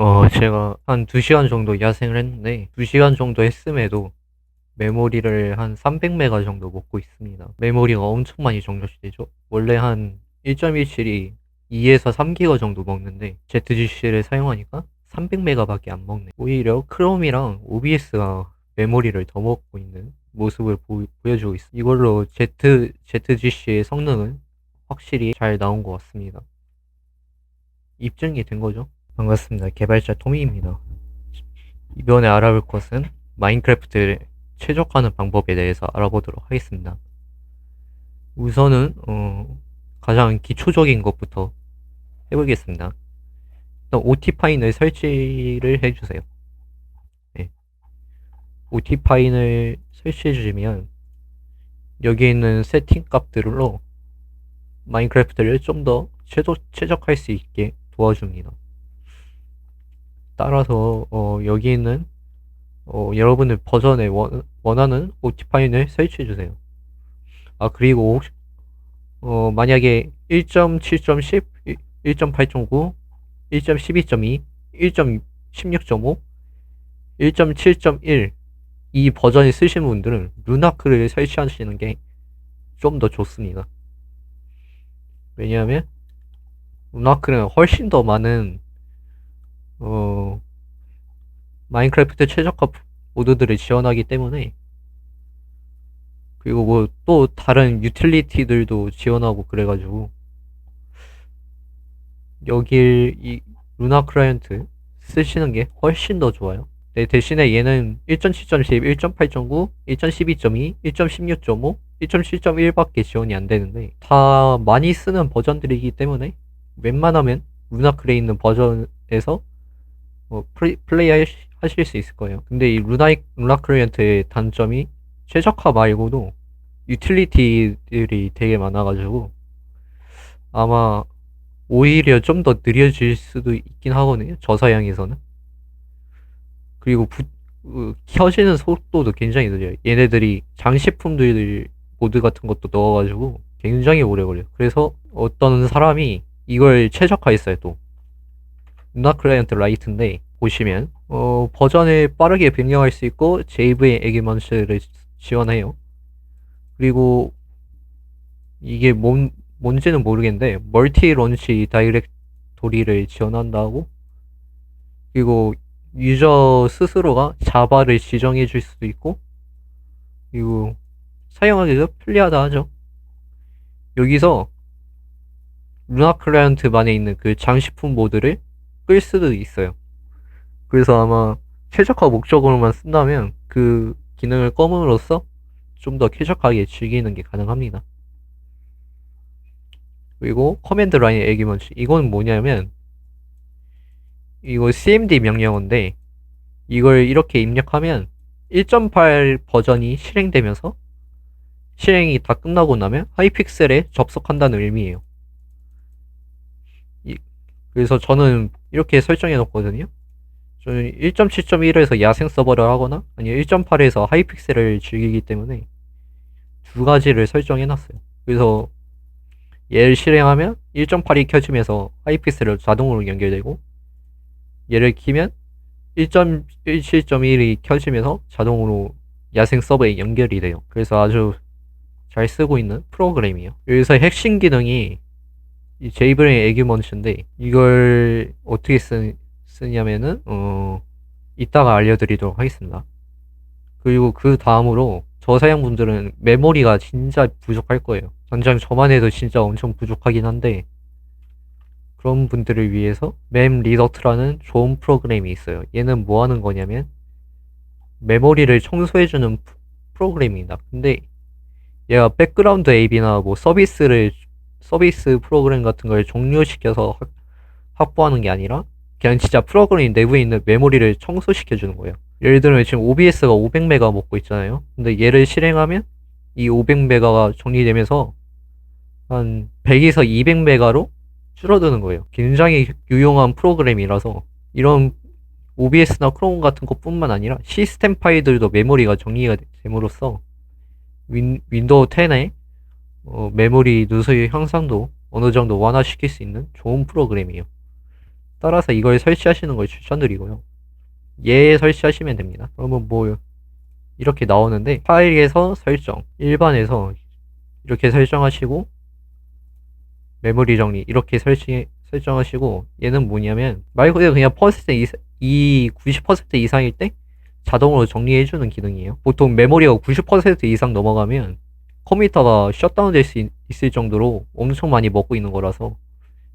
어, 제가 한 2시간 정도 야생을 했는데, 2시간 정도 했음에도 메모리를 한 300메가 정도 먹고 있습니다. 메모리가 엄청 많이 정렬이 되죠? 원래 한 1.17이 2에서 3기가 정도 먹는데, ZGC를 사용하니까 300메가밖에 안 먹네. 오히려 크롬이랑 OBS가 메모리를 더 먹고 있는 모습을 보, 여주고 있어. 이걸로 Z, ZGC의 성능은 확실히 잘 나온 것 같습니다. 입증이 된 거죠. 반갑습니다. 개발자 토미입니다. 이번에 알아볼 것은 마인크래프트를 최적화하는 방법에 대해서 알아보도록 하겠습니다. 우선은 어, 가장 기초적인 것부터 해보겠습니다. 일단 OT 파인을 설치를 해주세요. 네. OT 파인을 설치해 주시면 여기 있는 세팅 값들로 마인크래프트를 좀 더 최적할 수 있게 도와줍니다. 따라서 어, 여기 있는 어, 여러분의 버전에 원, 원하는 파일을 설치해 주세요. 아 그리고 어, 만약에 1.7.10, 1.8.9, 1.12.2, 1.16.5, 1.7.1 이 버전을 쓰시는 분들은 루나크를 설치하시는 게 좀 더 좋습니다. 왜냐하면 루나크는 훨씬 더 많은 어, 마인크래프트 최적화 모드들을 지원하기 때문에 그리고 뭐 또 다른 유틸리티들도 지원하고 그래가지고 여길 이 루나 클라이언트 쓰시는 게 훨씬 더 좋아요. 네, 대신에 얘는 1.7.10, 1.8.9, 1.12.2, 1.16.5, 1.7.1밖에 지원이 안 되는데 다 많이 쓰는 버전들이기 때문에 웬만하면 루나클에 있는 버전에서 뭐 플레이, 플레이 하실 수 있을 거예요. 근데 이 루나, 루나 클리언트의 단점이 최적화 말고도 유틸리티들이 되게 많아가지고 아마 오히려 좀 더 느려질 수도 있긴 하거든요. 저사양에서는. 그리고 부, 그, 켜지는 속도도 굉장히 느려요. 얘네들이 장식품들 모드 같은 것도 넣어가지고 굉장히 오래 걸려요. 그래서 어떤 사람이 이걸 최적화했어요, 또. 누나 클라이언트 라이트인데 보시면 어, 버전을 빠르게 변경할 수 있고 JV 에기먼스를 지원해요. 그리고 이게 뭔, 뭔지는 모르겠는데 멀티 런치 다이렉토리를 지원한다고 그리고 유저 스스로가 자바를 지정해 줄 수도 있고 그리고 사용하기도 편리하다 하죠. 여기서 루나 클라이언트만에 있는 그 장식품 모드를 끌 수도 있어요. 그래서 아마 최적화 목적으로만 쓴다면 그 기능을 꺼므로써 좀 더 쾌적하게 즐기는 게 가능합니다. 그리고 커맨드 라인 에기먼치 이건 뭐냐면 이거 cmd 명령어인데 이걸 이렇게 입력하면 1.8 버전이 실행되면서 실행이 다 끝나고 나면 하이픽셀에 접속한다는 의미예요. 그래서 저는 이렇게 설정해 놓거든요. 저는 1.7.1에서 야생 서버를 하거나 아니면 1.8에서 하이픽셀을 즐기기 때문에 두 가지를 설정해 놨어요. 그래서 얘를 실행하면 1.8이 켜지면서 하이픽셀로 자동으로 연결되고 얘를 키면 1.17.1이 켜지면서 자동으로 야생 서버에 연결이 돼요. 그래서 아주 잘 쓰고 있는 프로그램이에요. 여기서 핵심 기능이 이 제이브레인 에규먼츠인데 이걸 어떻게 쓰, 쓰냐면은 어 이따가 알려드리도록 하겠습니다. 그리고 그 다음으로 저사양분들은 메모리가 진짜 부족할 거예요. 당장 저만 해도 진짜 엄청 부족하긴 한데 그런 분들을 위해서 맵 리더트라는 좋은 프로그램이 있어요. 얘는 뭐 하는 거냐면 메모리를 청소해주는 프로그램입니다. 근데 얘가 백그라운드 앱이나 뭐 서비스를 서비스 프로그램 같은 걸 종료시켜서 확보하는 게 아니라 그냥 진짜 프로그램 내부에 있는 메모리를 청소시켜 주는 거예요. 예를 들면 지금 OBS가 500메가 먹고 있잖아요. 근데 얘를 실행하면 이 500메가가 정리되면서 한 100에서 200메가로 줄어드는 거예요. 굉장히 유용한 프로그램이라서 이런 OBS나 크롬 같은 것뿐만 아니라 시스템 파일들도 메모리가 정리가 됨으로써 윈, 윈도우 10에 어, 메모리 누수의 향상도 어느 정도 완화시킬 수 있는 좋은 프로그램이에요. 따라서 이걸 설치하시는 걸 추천드리고요. 얘 설치하시면 됩니다. 그러면 뭐 이렇게 나오는데 파일에서 설정, 일반에서 이렇게 설정하시고 메모리 정리 이렇게 설치 설정하시고 얘는 뭐냐면 말 그대로 그냥 퍼센트 이 90% 이상일 때 자동으로 정리해주는 기능이에요. 보통 메모리가 90% 이상 넘어가면 컴퓨터가 셧다운 될 수 있을 정도로 엄청 많이 먹고 있는 거라서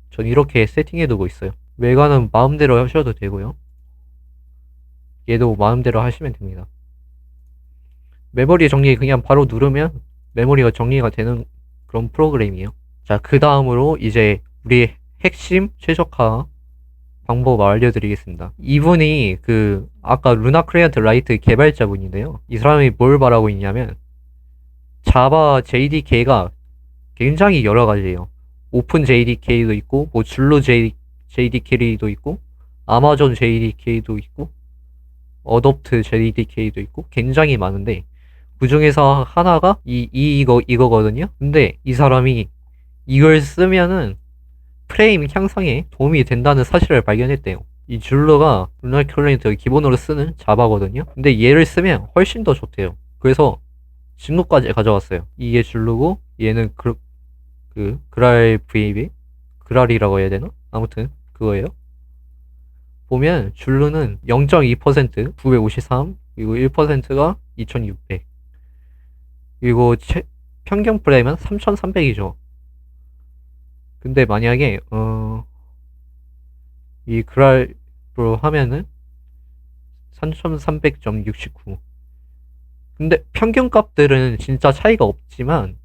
전 이렇게 세팅해 두고 있어요. 외관은 마음대로 하셔도 되고요. 얘도 마음대로 하시면 됩니다. 메모리 정리 그냥 바로 누르면 메모리가 정리가 되는 그런 프로그램이에요. 자, 그 다음으로 이제 우리 핵심 최적화 방법 알려드리겠습니다. 이분이 그 아까 루나 크리언트 라이트 개발자분인데요. 이 사람이 뭘 말하고 있냐면 자바 JDK가 굉장히 여러 가지예요. 오픈 JDK도 있고 뭐 줄로 JDK도 있고 아마존 JDK도 있고 어댑트 JDK도 있고 굉장히 많은데 그 중에서 하나가 이, 이 이거 이거거든요. 근데 이 사람이 이걸 쓰면은 프레임 향상에 도움이 된다는 사실을 발견했대요. 이 줄로가 루나 클라이언트 기본으로 쓰는 자바거든요. 근데 얘를 쓰면 훨씬 더 좋대요. 그래서 친구까지 가져왔어요. 이게 줄로고 얘는 그, 그 그랄 VB 그랄이라고 해야 되나? 아무튼 그거예요. 보면 줄로는 0.2% 953 그리고 1%가 2600 그리고 채, 평균 프레임은 3300이죠. 근데 만약에 어, 이 그랄로 하면은 3300.69 근데 평균 값들은 진짜 차이가 없지만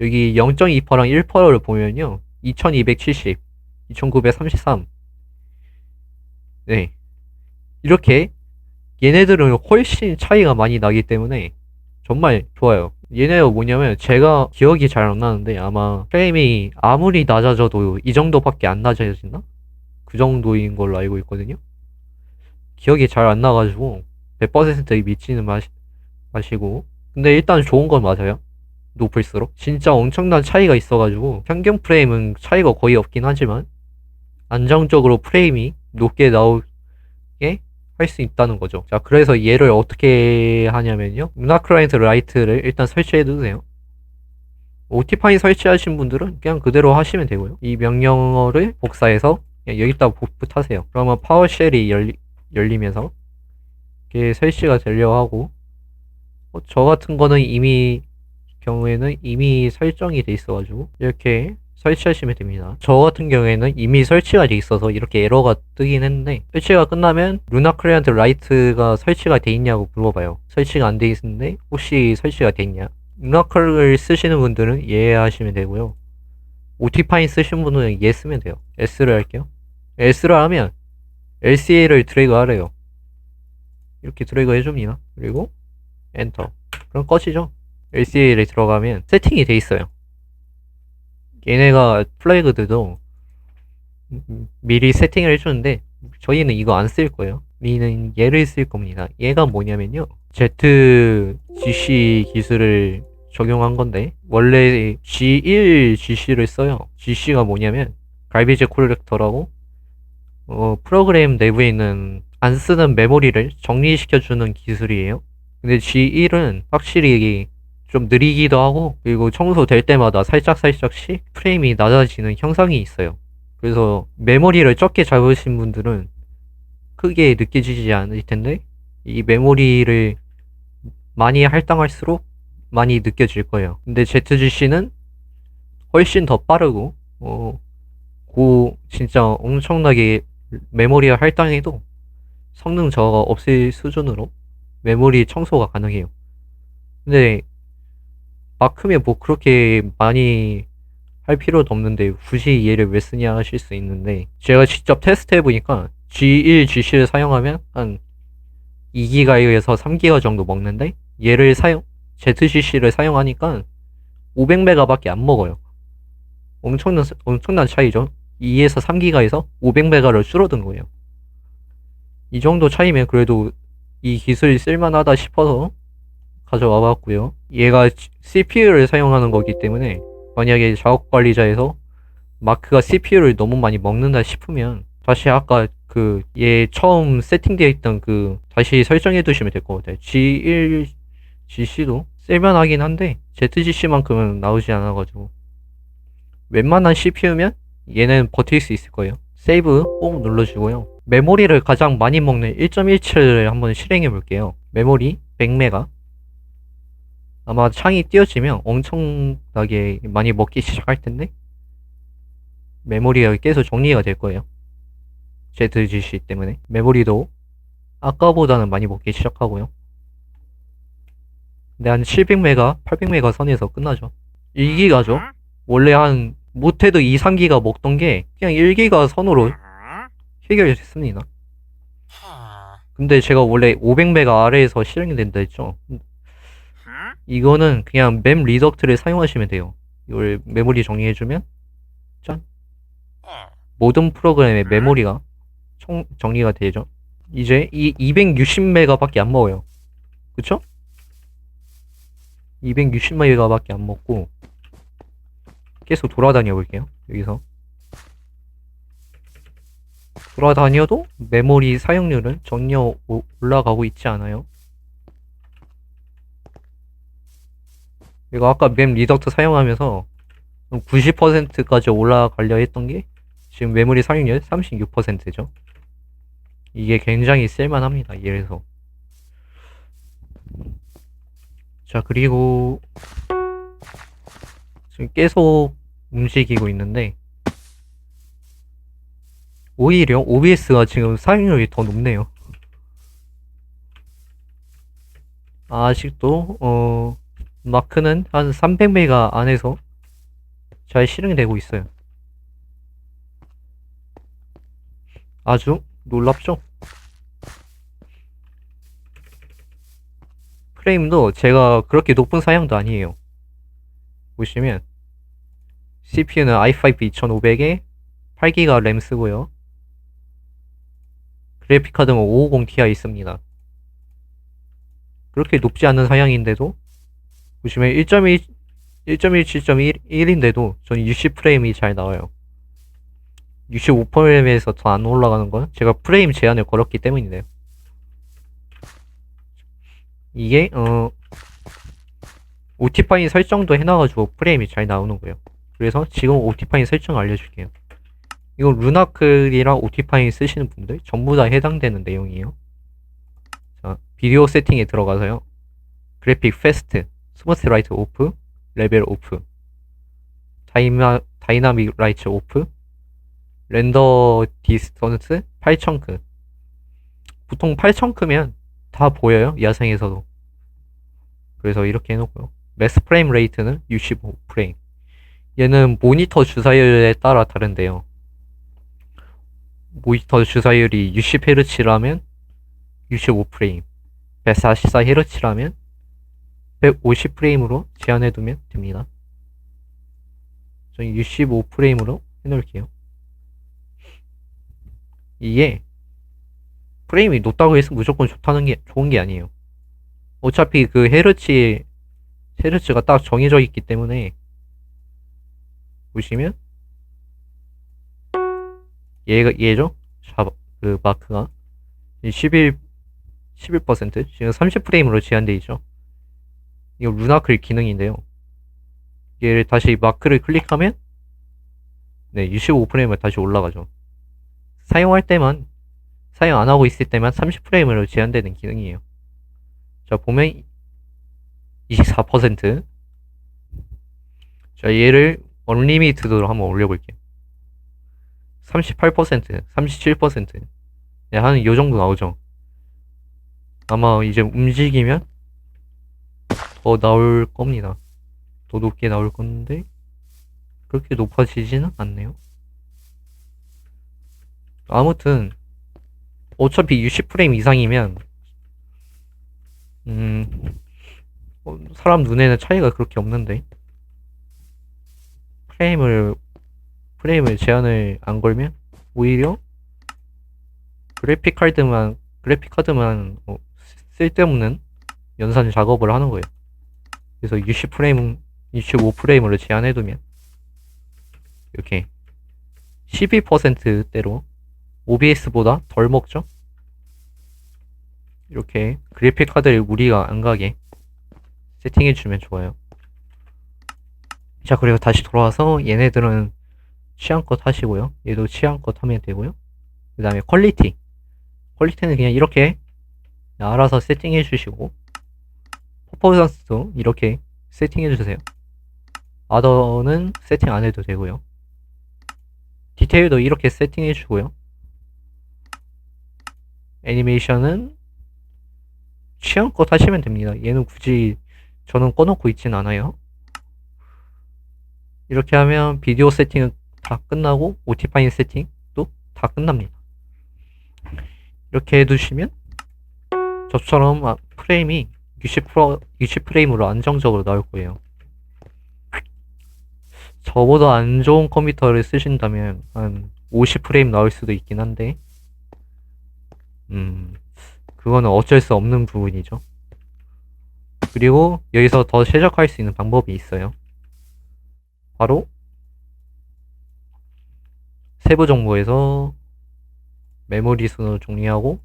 여기 0.2%랑 1%를 보면요 2270 2933 네. 이렇게 얘네들은 훨씬 차이가 많이 나기 때문에 정말 좋아요. 얘네가 뭐냐면 제가 기억이 잘 안 나는데 아마 프레임이 아무리 낮아져도 이 정도밖에 안 낮아지나? 그 정도인 걸로 알고 있거든요. 기억이 잘 안 나가지고 100% 미치는 맛이, 맛이고 근데 일단 좋은 건 맞아요. 높을수록 진짜 엄청난 차이가 있어가지고 평균 프레임은 차이가 거의 없긴 하지만 안정적으로 프레임이 높게 나오게 할 수 있다는 거죠. 자, 그래서 얘를 어떻게 하냐면요. 루나 클라이언트 라이트를 일단 설치해 두세요. 오티파이 설치하신 분들은 그냥 그대로 하시면 되고요. 이 명령어를 복사해서 여기다 복붙하세요. 그러면 파워쉘이 열리, 열리면서 이렇게 설치가 되려 하고 어, 저 같은 거는 이미 경우에는 이미 설정이 돼 있어가지고 이렇게 설치하시면 됩니다. 저 같은 경우에는 이미 설치가 돼 있어서 이렇게 에러가 뜨긴 했는데 설치가 끝나면 루나 클리언트 라이트가 설치가 돼 있냐고 물어봐요. 설치가 안 돼 있는데 혹시 설치가 돼 있냐? 루나클을 쓰시는 분들은 예 하시면 되고요. 오티파인 쓰시는 분은 예 쓰면 돼요. S를 할게요. S를 하면 LCA를 드래그 하래요. 이렇게 드래그 해줍니다. 그리고 엔터. 그럼 꺼지죠. LCA를 들어가면 세팅이 돼 있어요. 얘네가 플래그들도 미리 세팅을 해주는데 저희는 이거 안 쓸 거예요. 우리는 얘를 쓸 겁니다. 얘가 뭐냐면요. ZGC 기술을 적용한 건데 원래 G1 GC를 써요. GC가 뭐냐면 갈비지 콜렉터라고 어, 프로그램 내부에 있는 안 쓰는 메모리를 정리시켜주는 기술이에요. 근데 G1은 확실히 좀 느리기도 하고 그리고 청소될 때마다 살짝살짝씩 프레임이 낮아지는 형상이 있어요. 그래서 메모리를 적게 잡으신 분들은 크게 느껴지지 않을 텐데 이 메모리를 많이 할당할수록 많이 느껴질 거예요. 근데 ZGC는 훨씬 더 빠르고 어, 고 진짜 엄청나게 메모리를 할당해도 성능 저하가 없을 수준으로 메모리 청소가 가능해요. 근데 마크면 뭐 그렇게 많이 할 필요도 없는데 굳이 얘를 왜 쓰냐 하실 수 있는데 제가 직접 테스트 해 보니까 G1, GC를 사용하면 한 2기가에서 3기가 정도 먹는데 얘를 사용 ZCC를 사용하니까 500메가밖에 안 먹어요. 엄청난 엄청난 차이죠. 2에서 3기가에서 500메가를 줄어든 거예요. 이 정도 차이면 그래도 이 기술이 쓸만하다 싶어서 가져와 봤고요. 얘가 CPU를 사용하는 거기 때문에 만약에 작업 관리자에서 마크가 CPU를 너무 많이 먹는다 싶으면 다시 아까 그 얘 처음 세팅되어 있던 그 다시 설정해 두시면 될 것 같아요. G1, GC도 쓸만하긴 한데 ZGC만큼은 나오지 않아가지고 웬만한 CPU면 얘는 버틸 수 있을 거예요. 세이브 꼭 눌러주고요. 메모리를 가장 많이 먹는 1.17을 한번 실행해 볼게요. 메모리 100메가 아마 창이 띄어지면 엄청나게 많이 먹기 시작할 텐데 메모리가 계속 정리가 될 거예요. ZGC 때문에 메모리도 아까보다는 많이 먹기 시작하고요. 근데 한 700메가, 800메가 선에서 끝나죠. 1기가죠. 원래 한 못해도 2, 3기가 먹던 게 그냥 1기가 선으로 해결됐습니다. 근데 제가 원래 500메가 아래에서 실행이 된다 했죠. 이거는 그냥 맵 리덕트를 사용하시면 돼요. 이걸 메모리 정리해주면 짠 모든 프로그램의 메모리가 총 정리가 되죠. 이제 이 260메가밖에 안 먹어요. 그쵸? 260메가밖에 안 먹고 계속 돌아다녀 볼게요. 여기서 돌아다녀도 메모리 사용률은 전혀 오- 올라가고 있지 않아요. 이거 아까 맵 리덕트 사용하면서 90%까지 올라가려 했던 게 지금 메모리 사용률 36%죠. 이게 굉장히 쓸만합니다. 이래서. 자, 그리고 지금 계속 움직이고 있는데 오히려 OBS가 지금 사용률이 더 높네요. 아직도 어 마크는 한 300메가 안에서 잘 실행되고 있어요. 아주 놀랍죠? 프레임도 제가 그렇게 높은 사양도 아니에요. 보시면 CPU는 i5 2500에 8기가 램 쓰고요. 그래픽 카드는 550 Ti 있습니다. 그렇게 높지 않은 사양인데도 보시면 1.1 1.17.1인데도 저는 60프레임이 잘 나와요. 65프레임에서 더 안 올라가는 건 제가 프레임 제한을 걸었기 때문이네요. 이게 어 오티파인 설정도 해놔가지고 프레임이 잘 나오는 거예요. 그래서 지금 오티파인 설정을 알려줄게요. 이거 루나클이랑 오티파인 쓰시는 분들 전부 다 해당되는 내용이에요. 자, 비디오 세팅에 들어가서요. 그래픽 패스트, 스머트 라이트 오프, 레벨 오프, 다이마, 다이나믹 라이트 오프, 렌더 디스턴스 8천크. 보통 8천크면 다 보여요. 야생에서도. 그래서 이렇게 해놓고요. 매스 프레임 레이트는 65프레임. 얘는 모니터 주사율에 따라 다른데요. 모니터 주사율이 60Hz라면 65프레임, 144Hz라면 150프레임으로 제한해두면 됩니다. 저는 65프레임으로 해놓을게요. 이게 프레임이 높다고 해서 무조건 좋다는 게 좋은 게 아니에요. 어차피 그 헤르츠 헤르츠가 딱 정해져 있기 때문에 보시면 얘가 얘죠? 자, 그 마크가 11 11% 지금 30프레임으로 제한돼 있죠. 이거 루나클 기능인데요. 얘를 다시 마크를 클릭하면 네 65프레임을 다시 올라가죠. 사용할 때만 사용 안 하고 있을 때만 30프레임으로 제한되는 기능이에요. 자 보면 24%. 자 얘를 언리미티드로 한번 올려 볼게요. 38%, 37%. 네, 한 요 정도 나오죠. 아마 이제 움직이면 더 나올 겁니다. 더 높게 나올 건데 그렇게 높아지지는 않네요. 아무튼 어차피 60프레임 이상이면 음 어, 사람 눈에는 차이가 그렇게 없는데 프레임을 프레임을 제한을 안 걸면 오히려 그래픽 카드만 그래픽 카드만 어, 쓸데없는 연산 작업을 하는 거예요. 그래서 60프레임 65프레임으로 제한해두면 이렇게 12%대로 OBS보다 덜 먹죠? 이렇게 그래픽 카드를 무리가 안 가게 세팅해주면 좋아요. 자, 그리고 다시 돌아와서 얘네들은 취향껏 하시고요. 얘도 취향껏 하면 되고요. 그 다음에 퀄리티. 퀄리티는 그냥 이렇게 알아서 세팅해 주시고 퍼포먼스도 이렇게 세팅해 주세요. 아더는 세팅 안 해도 되고요. 디테일도 이렇게 세팅해 주고요. 애니메이션은 취향껏 하시면 됩니다. 얘는 굳이 저는 꺼놓고 있진 않아요. 이렇게 하면 비디오 세팅은 다 끝나고 오티파인 세팅도 다 끝납니다. 이렇게 해두시면 저처럼 아, 프레임이 60%, 60프레임으로 안정적으로 나올 거예요. 저보다 안 좋은 컴퓨터를 쓰신다면 한 50프레임 나올 수도 있긴 한데 음 그거는 어쩔 수 없는 부분이죠. 그리고 여기서 더 최적화할 수 있는 방법이 있어요. 바로 세부 정보에서 메모리 순으로 정리하고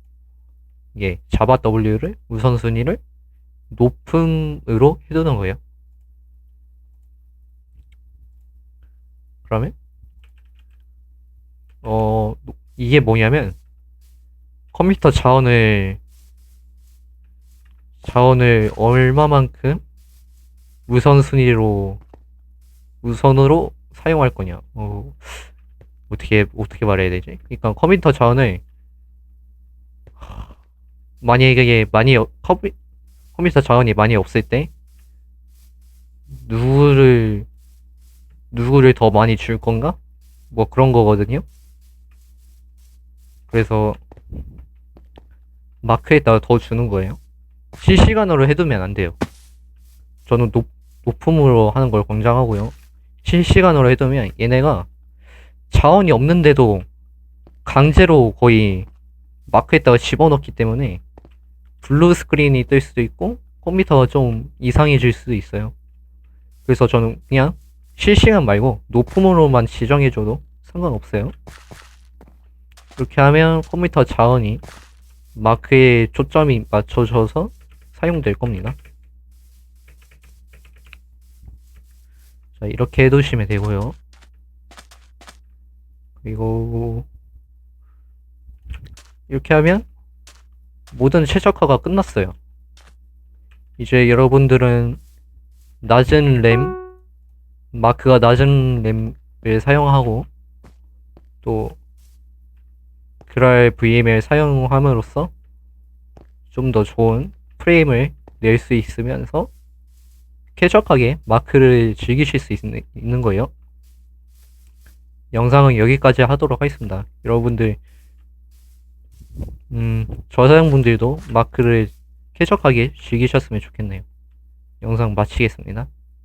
이게 자바 W를 우선순위를 높음으로 해두는 거예요. 그러면 어 이게 뭐냐면 컴퓨터 자원을 자원을 얼마만큼 우선순위로 우선으로 사용할 거냐 어, 어떻게 어떻게 말해야 되지? 그러니까 컴퓨터 자원을 만약에 많이 어- 컴퓨, 컴퓨터 자원이 많이 없을 때 누구를 누구를 더 많이 줄 건가? 뭐 그런 거거든요. 그래서 마크에다가 더 주는 거예요. 실시간으로 해두면 안 돼요. 저는 높, 높음으로 하는 걸 권장하고요. 실시간으로 해두면 얘네가 자원이 없는데도 강제로 거의 마크에다가 집어넣기 때문에 블루 스크린이 뜰 수도 있고 컴퓨터가 좀 이상해질 수도 있어요. 그래서 저는 그냥 실시간 말고 높음으로만 지정해줘도 상관없어요. 그렇게 하면 컴퓨터 자원이 마크에 초점이 맞춰져서 사용될 겁니다. 자, 이렇게 해두시면 되고요. 그리고 이렇게 하면 모든 최적화가 끝났어요. 이제 여러분들은 낮은 램, 마크가 낮은 램을 사용하고 또 그랄 VM을 사용함으로써 좀 더 좋은 프레임을 낼 수 있으면서 쾌적하게 마크를 즐기실 수 있는, 있는 거예요. 영상은 여기까지 하도록 하겠습니다. 여러분들 음, 저사용분들도 마크를 쾌적하게 즐기셨으면 좋겠네요. 영상 마치겠습니다.